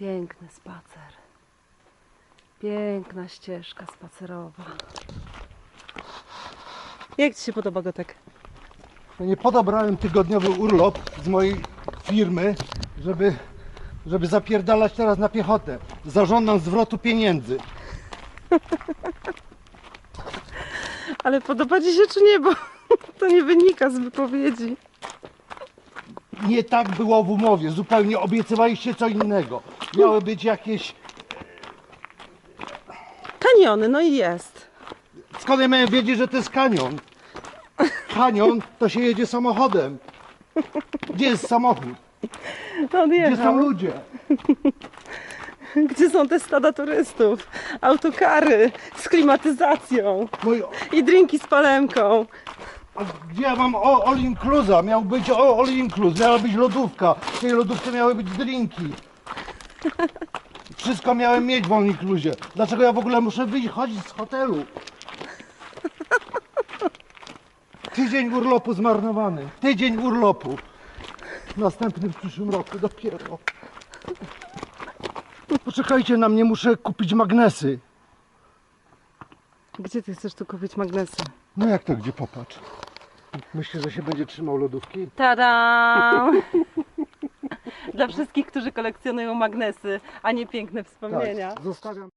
Piękny spacer. Piękna ścieżka spacerowa. Jak Ci się podoba Gotek? No nie podobrałem tygodniowy urlop z mojej firmy, żeby, żeby zapierdalać teraz na piechotę. Zażądam zwrotu pieniędzy. Ale podoba Ci się czy nie, bo to nie wynika z wypowiedzi. Nie tak było w umowie, zupełnie obiecywaliście co innego. Miały być jakieś... Kaniony, no i jest. Skąd ja miałem wiedzieć, że to jest kanion? Kanion to się jedzie samochodem. Gdzie jest samochód? No Gdzie są odjechał. ludzie? Gdzie są te stada turystów? Autokary z klimatyzacją Mój, i drinki z palemką. A gdzie ja mam o- all inclusa? Miał być o- all inclus, miała być lodówka. W tej lodówce miały być drinki. Wszystko miałem mieć w all inclusie. Dlaczego ja w ogóle muszę wychodzić z hotelu? Tydzień urlopu zmarnowany. Tydzień urlopu. Następny w przyszłym roku dopiero. Poczekajcie na mnie, muszę kupić magnesy. Gdzie Ty chcesz tu kupić magnesy? No jak to gdzie popatrz? Myślę, że się będzie trzymał lodówki? Tada! Dla wszystkich, którzy kolekcjonują magnesy, a nie piękne wspomnienia. Tak, zostawiam.